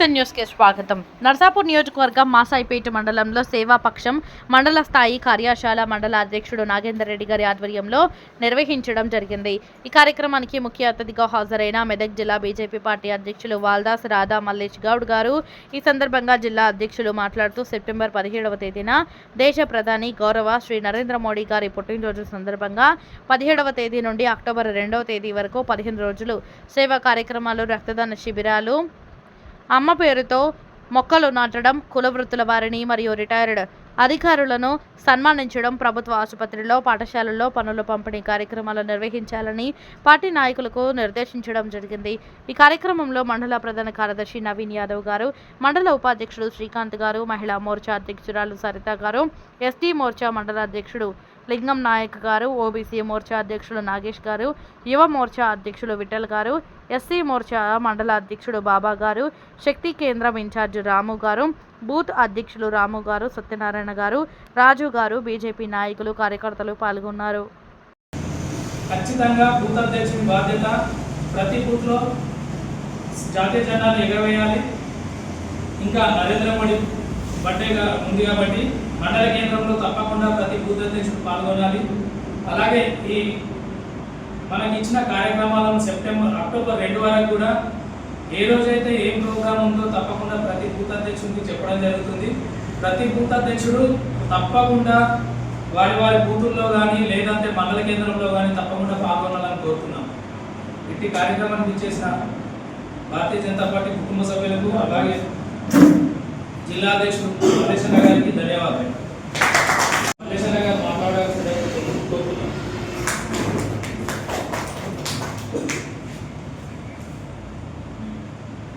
SN న్యూస్కి స్వాగతం. నర్సాపూర్ నియోజకవర్గం మాసాయిపేట మండలంలో సేవాపక్షం మండల స్థాయి కార్యశాల మండల అధ్యక్షుడు నాగేందర్ రెడ్డి గారి ఆధ్వర్యంలో నిర్వహించడం జరిగింది. ఈ కార్యక్రమానికి ముఖ్య అతిథిగా హాజరైన మెదక్ జిల్లా బీజేపీ పార్టీ అధ్యక్షులు వాల్దాస్ రాధా మల్లేష్ గౌడ్ గారు. ఈ సందర్భంగా జిల్లా అధ్యక్షులు మాట్లాడుతూ సెప్టెంబర్ పదిహేడవ తేదీన దేశ ప్రధాని గౌరవ శ్రీ నరేంద్ర మోడీ గారి పుట్టినరోజు సందర్భంగా పదిహేడవ తేదీ నుండి అక్టోబర్ రెండవ తేదీ వరకు పదిహేను రోజులు సేవా కార్యక్రమాలు రక్తదాన శిబిరాలు అమ్మ పేరుతో మొక్కలు నాటడం కులవృత్తుల వారిని మరియు రిటైర్డ్ అధికారులను సన్మానించడం ప్రభుత్వ ఆసుపత్రిలో పాఠశాలల్లో పనుల పంపిణీ కార్యక్రమాలు నిర్వహించాలని పార్టీ నాయకులకు నిర్దేశించడం జరిగింది. ఈ కార్యక్రమంలో మండల ప్రధాన కార్యదర్శి నవీన్ యాదవ్ గారు మండల ఉపాధ్యక్షుడు శ్రీకాంత్ గారు మహిళా మోర్చా అధ్యక్షురాలు సరిత గారు ఎస్టీ మోర్చా మండల అధ్యక్షుడు లింగం నాయక్ గారు ఓబీసీ మోర్చా అధ్యక్షులు నాగేష్ గారు యువ మోర్చా అధ్యక్షులు విఠల్ గారు ఎస్సీ మోర్చా మండల అధ్యక్షుడు బాబా గారు శక్తి కేంద్రం ఇన్ఛార్జ్ రాము గారు బూత్ అధ్యక్షులు రాము గారు సత్యనారాయణ గారు రాజు గారు బీజేపీ నాయకులు కార్యకర్తలు పాల్గొన్నారు. ఖచ్చితంగా బూత్ అధ్యక్షుని బాధ్యత ప్రతి బూత్లో జాతీయ జెండాలు ఎగరవేయాలి. ఇంకా నరేంద్ర మోడీ బర్త్డేగా ఉంది కాబట్టి మండల కేంద్రంలో తప్పకుండా ప్రతి బూత్ అధ్యక్షుడు పాల్గొనాలి. అలాగే ఈ మనకి ఇచ్చిన కార్యక్రమాలను సెప్టెంబర్ అక్టోబర్ రెండు వరకు కూడా ఏ రోజైతే ఏం ప్రోగ్రామ్ ఉందో తప్పకుండా ప్రతి బూత్ అధ్యక్షుడికి చెప్పడం జరుగుతుంది. ప్రతి బూత్ అధ్యక్షుడు తప్పకుండా వారి వారి బూతుల్లో కానీ లేదంటే మండల కేంద్రంలో కానీ తప్పకుండా పాల్గొనాలని కోరుతున్నాం. ఇట్టి కార్యక్రమానికి ఇచ్చేసిన భారతీయ జనతా పార్టీ కుటుంబ సభ్యులకు అలాగే జిల్లా అధ్యక్షుడు మల్లేశన్న గారికి ధన్యవాదాలు. మల్లేశన్న గారు మాట్లాడాల్సిందే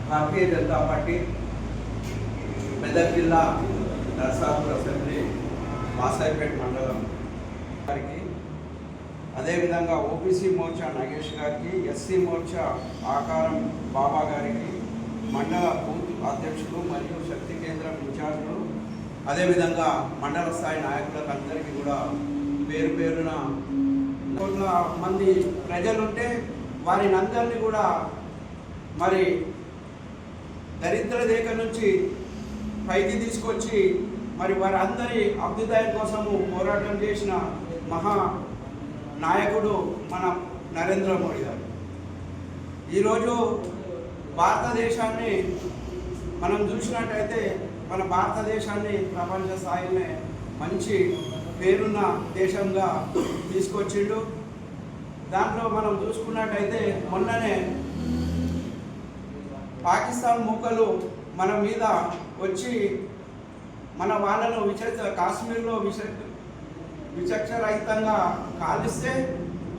భారతీయ జనతా పార్టీ మెదక్ జిల్లా నరసాపూర్ అసెంబ్లీ మాసాయిపేట మండలం గారికి అదేవిధంగా ఓబీసీ మోర్చా నగేష్ గారికి ఎస్సీ మోర్చా ఆకారం బాబా గారికి మండల బూత్ అధ్యక్షుడు మరియు శక్తి ఇన్ఛార్జులు అదేవిధంగా మండల స్థాయి నాయకులకు అందరికీ కూడా పేరు పేరున కోట్ల మంది ప్రజలుంటే వారిని అందరినీ కూడా మరి దరిద్ర రేఖ నుంచి పైకి తీసుకొచ్చి మరి వారందరి అభ్యుదయం కోసము పోరాటం చేసిన మహా నాయకుడు మన నరేంద్ర మోడీ గారు. ఈరోజు భారతదేశాన్ని మనం చూసినట్టయితే మన భారతదేశాన్ని ప్రపంచ స్థాయిలోనే మంచి పేరున్న దేశంగా తీసుకొచ్చిండు. దాంట్లో మనం చూసుకున్నట్టయితే మొన్ననే పాకిస్తాన్ మొక్కలు మన మీద వచ్చి మన వాళ్ళను విచక్ష కాశ్మీర్లో విచ విచక్షరహితంగా కాలిస్తే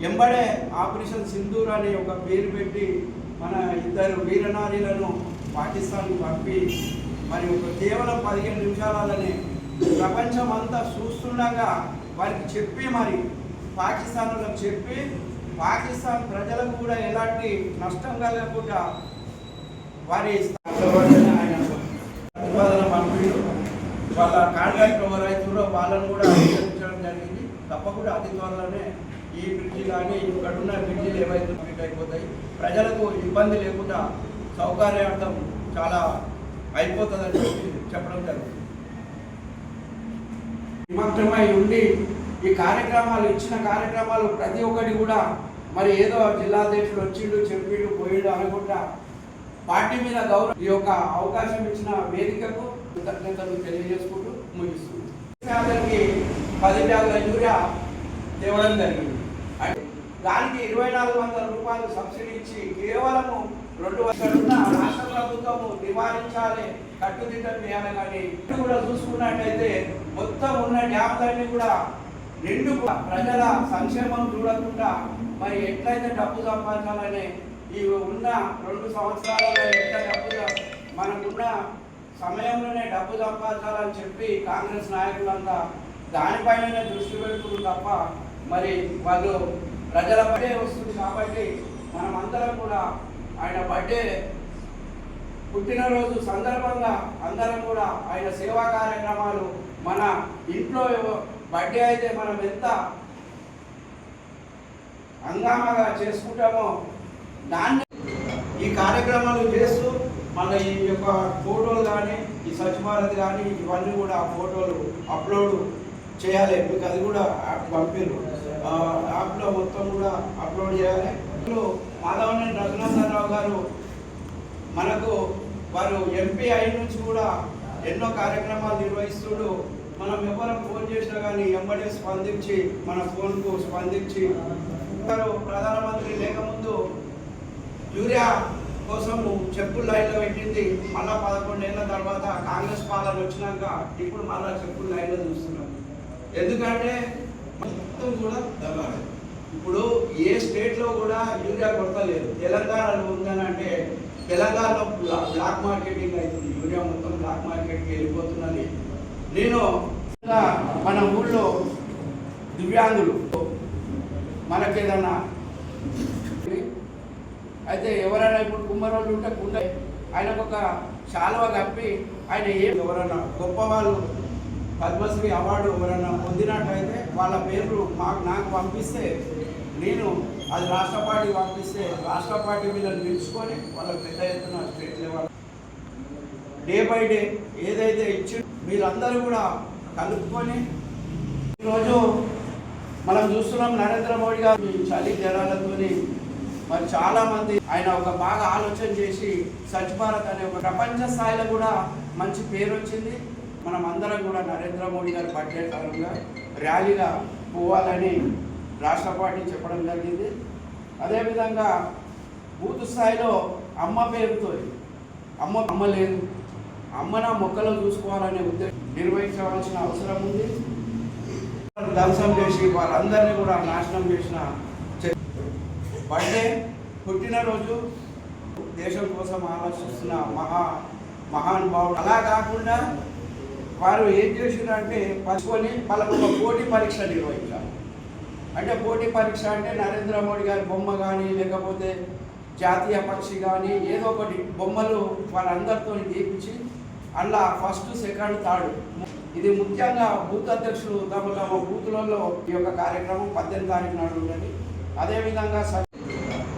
ఎంబడే ఆపరేషన్ సింధూర్ అనే ఒక పేరు పెట్టి మన ఇద్దరు వీరనారీలను పాకిస్తాన్కి పంపి మరి ఒక కేవలం పదిహేను నిమిషాలనే ప్రపంచం అంతా చూస్తుండగా వారికి చెప్పి మరి పాకిస్తాన్ వాళ్ళకి చెప్పి పాకిస్తాన్ ప్రజలకు కూడా ఎలాంటి నష్టం కలగకుండా వారి ఆయన పంపిణీ వాళ్ళ కాంట్రాక్ట్ ఎవరైతుందో వాళ్ళను కూడా అనుసరించడం జరిగింది. తప్పకుండా అతి త్వరలోనే ఈ బ్రిడ్జి కానీ ఇక్కడున్న బ్రిడ్జిలు ఏవైతే అయిపోతాయి ప్రజలకు ఇబ్బంది లేకుండా సౌకర్యార్థం చాలా అయిపోతుందని చెప్పడం జరుగుతుంది. నిమగ్నమై ఉండి ఈ కార్యక్రమాలు ఇచ్చిన కార్యక్రమాలు ప్రతి ఒక్కటి కూడా మరి ఏదో జిల్లాధ్యక్షుడు వచ్చిండు చెప్పిండు పోయిండు అనుకుంటా పార్టీ మీద గౌరవం ఈ యొక్క అవకాశం ఇచ్చిన వేదికకు కృతజ్ఞతలు తెలియజేసుకుంటూ ముగిస్తుంది అతనికి పది బ్యాగుల యూరియా తేవడం జరిగింది. అంటే దానికి ఇరవై నాలుగు వందల రూపాయలు సబ్సిడీ ఇచ్చి కేవలము రెండు ఉన్న రాష్ట్ర ప్రభుత్వము నివారించాలి కట్టుదిట్టం చేయాలి కానీ ఇటు కూడా చూసుకున్నట్టయితే మొత్తం ఉన్న డ్యామ్లన్నీ కూడా నిండు ప్రజల సంక్షేమం చూడకుండా మరి ఎట్లయితే డబ్బు సంపాదించాలని ఈ ఉన్న రెండు సంవత్సరాలలో ఎంత డబ్బు మనకున్న సమయంలోనే డబ్బు సంపాదించాలని చెప్పి కాంగ్రెస్ నాయకులంతా దానిపైననే దృష్టి పెడుతుంది తప్ప మరి వాళ్ళు ప్రజల పడే వస్తుంది కాబట్టి మనమందరం కూడా ఆయన బర్త్డే పుట్టినరోజు సందర్భంగా అందరం కూడా ఆయన సేవా కార్యక్రమాలు మన ఇంట్లో బర్త్డే అయితే మనం ఎంత అంగామగా చేసుకుంటామో దాన్ని ఈ కార్యక్రమాలు చేస్తూ మన ఈ యొక్క ఫోటోలు కానీ ఈ స్వచ్ఛ భారత్ కానీ ఇవన్నీ కూడా ఫోటోలు అప్లోడ్ చేయాలి. మీకు అది కూడా యాప్ పంపారు యాప్లో మొత్తం కూడా అప్లోడ్ చేయాలి. ఇప్పుడు మాధవనేని రఘునందనరావు గారు మనకు వారు ఎంపీ అయిన నుంచి కూడా ఎన్నో కార్యక్రమాలు నిర్వహిస్తుడు. మనం ఎవరు ఫోన్ చేసినా కానీ ఎంబడే స్పందించి మన ఫోన్కు స్పందించి. గారు ప్రధానమంత్రి లేకముందు యూరియా కోసం చెప్పులు లైన్లో పెట్టింది. మళ్ళా పదకొండేళ్ళ తర్వాత కాంగ్రెస్ పాలన వచ్చినాక ఇప్పుడు మళ్ళా చెప్పులు లైన్లో చూస్తున్నాం. ఎందుకంటే మొత్తం కూడా దగ్గర ఇప్పుడు ఏ స్టేట్లో కూడా యూరియా కొడతలేదు తెలంగాణలో ఉందని అంటే తెలంగాణలో బ్లాక్ మార్కెటింగ్ అవుతుంది. యూరియా మొత్తం బ్లాక్ మార్కెట్కి వెళ్ళిపోతున్నది. నేను మన ఊళ్ళో దివ్యాంగులు మనకేదన్నా అయితే ఎవరైనా ఇప్పుడు కుమ్మరోళ్ళు ఉంటే కుండ ఆయనకు ఒక శాలువ కప్పి ఆయన ఏం ఎవరైనా గొప్ప వాళ్ళు పద్మశ్రీ అవార్డు ఎవరైనా పొందినట్టయితే వాళ్ళ పేర్లు మాకు నాకు పంపిస్తే నేను అది రాష్ట్ర పార్టీ పంపిస్తే రాష్ట్ర పార్టీ వీళ్ళని పిలుచుకొని వాళ్ళకి పెద్ద ఎత్తున state level. Day by day ఏదైతే ఇచ్చి మీరందరూ కూడా కలుపుకొని ఈరోజు మనం చూస్తున్నాం నరేంద్ర మోడీ గారు చలి జ్వరాలతోని. మరి చాలామంది ఆయన ఒక బాగా ఆలోచన చేసి స్వచ్ఛ భారత్ అనే ఒక ప్రపంచ స్థాయిలో కూడా మంచి పేరు వచ్చింది. మనం అందరం కూడా నరేంద్ర మోడీ గారి బడ్జెట్ కారణంగా ర్యాలీగా పోవాలని రాష్ట్ర పార్టీ చెప్పడం జరిగింది. అదేవిధంగా బూత్ స్థాయిలో అమ్మ పేరుతో అమ్మ అమ్మ లేదు. అమ్మన మొక్కలు చూసుకోవాలనే ఉద్దేశం నిర్వహించవలసిన అవసరం ఉంది. ధ్వంసం చేసి వాళ్ళందరినీ కూడా నాశనం చేసిన బర్త్డే పుట్టినరోజు దేశం కోసం ఆలోచిస్తున్న మహా మహానుభావుడు అలా కాకుండా వారు ఏం చేసినారంటే పచ్చుకొని వాళ్ళకు ఒక పోటీ పరీక్ష నిర్వహించారు. అంటే పోటీ పరీక్ష అంటే నరేంద్ర మోడీ గారి బొమ్మ కానీ లేకపోతే జాతీయ పక్షి కానీ ఏదో ఒకటి బొమ్మలు వాళ్ళందరితో తీపించి అలా ఫస్ట్ సెకండ్ థర్డ్. ఇది ముఖ్యంగా బూత్ అధ్యక్షులు తమ తమ బూతులలో ఈ యొక్క కార్యక్రమం పద్దెనిమిది తారీఖు నాడు ఉన్నది. అదేవిధంగా స-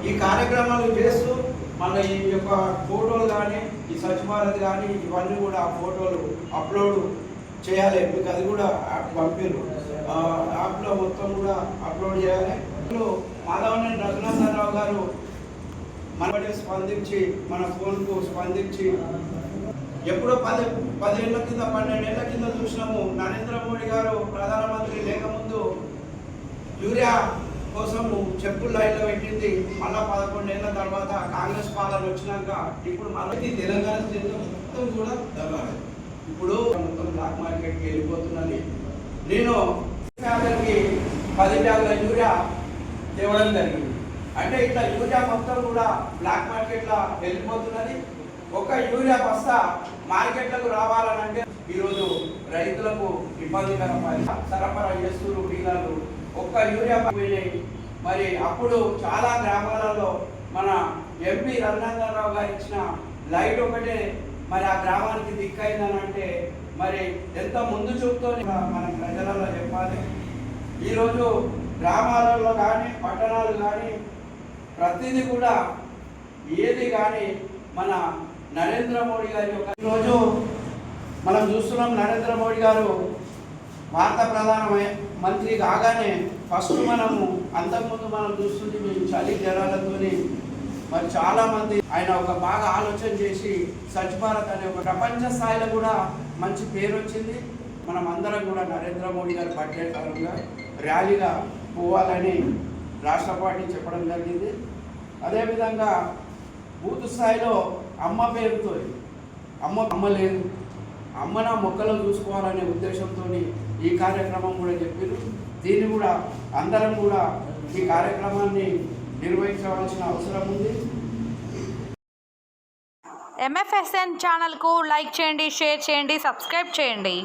ఈ కార్యక్రమాలు చేస్తూ మన ఈ యొక్క ఫోటోలు కానీ ఈ స్వచ్ఛ భారత్ కానీ ఇవన్నీ కూడా ఫోటోలు అప్లోడ్ చేయాలి. మీకు అది కూడా యాప్ పంపారు. యాప్లో మొత్తం కూడా అప్లోడ్ చేయాలి. ఇప్పుడు మాధవనేని రఘునందనరావు గారు మనబడి స్పందించి మన ఫోన్కు స్పందించి ఎప్పుడో పది పదేళ్ళ కింద పన్నెండేళ్ళ కింద చూసినాము. నరేంద్ర మోడీ గారు ప్రధానమంత్రి లేకముందు యూరియా కోసం చెప్పులు లైన్లో పెట్టింది. మళ్ళా పదకొండేళ్ళ తర్వాత కాంగ్రెస్ పాలన వచ్చినాక ఇప్పుడు మళ్ళీ తెలంగాణ స్టేట్లో మొత్తం కూడా దళాలి ఇప్పుడు మొత్తం బ్లాక్ మార్కెట్కి వెళ్ళిపోతున్నది. నేను ఫ్యామిలీకి పది బ్యాగుల యూరియా తేవడం జరిగింది. అంటే ఇట్లా యూరియా మొత్తం కూడా బ్లాక్ మార్కెట్లో వెళ్ళిపోతున్నది. ఒక యూరియా బస్తా మార్కెట్లకు రావాలనంటే ఈరోజు రైతులకు ఇబ్బందికరమైన సరఫరా చేస్తున్నారు డీలర్లు. ఒక్క యూరియా పోయినాయి. మరి అప్పుడు చాలా గ్రామాలలో మన ఎంపీ రఘునందనరావు గారు ఇచ్చిన లైట్ ఒకటే మరి ఆ గ్రామానికి దిక్కైందని అంటే మరి ఎంత ముందు చూపుతో మనం ప్రజలలో చెప్పాలి. ఈరోజు గ్రామాలలో కానీ పట్టణాలు కానీ ప్రతిదీ కూడా ఏది కానీ మన నరేంద్ర మోడీ గారి యొక్క ఈరోజు మనం చూస్తున్నాం నరేంద్ర మోడీ గారు భారత ప్రధాన మంత్రి కాగానే ఫస్ట్ మనము అంతకుముందు మనం చూస్తుంటే మేము చలి జ్వరాలతోనే మరి చాలా మంది ఆయన ఒక బాగా ఆలోచన చేసి స్వచ్ఛ భారత్ అనే ఒక ప్రపంచ స్థాయిలో కూడా మంచి పేరు వచ్చింది. మనం అందరం కూడా నరేంద్ర మోడీ గారి బడ్జెట్ పరంగా ర్యాలీగా పోవాలని రాష్ట్ర పార్టీ చెప్పడం జరిగింది. అదేవిధంగా బూత్ స్థాయిలో అమ్మ పేరుతో అమ్మ అమ్మ లేదు అమ్మన మొక్కలు చూసుకోవాలనే ఉద్దేశంతో ఈ కార్యక్రమం కూడా చెప్పారు దీన్ని కూడా అందరం కూడా ఈ కార్యక్రమాన్ని నిర్వహించవలసిన అవసరం ఉంది. ఎంఎఫ్ఎస్ఎన్ ఛానల్కు లైక్ చేయండి షేర్ చేయండి సబ్స్క్రైబ్ చేయండి.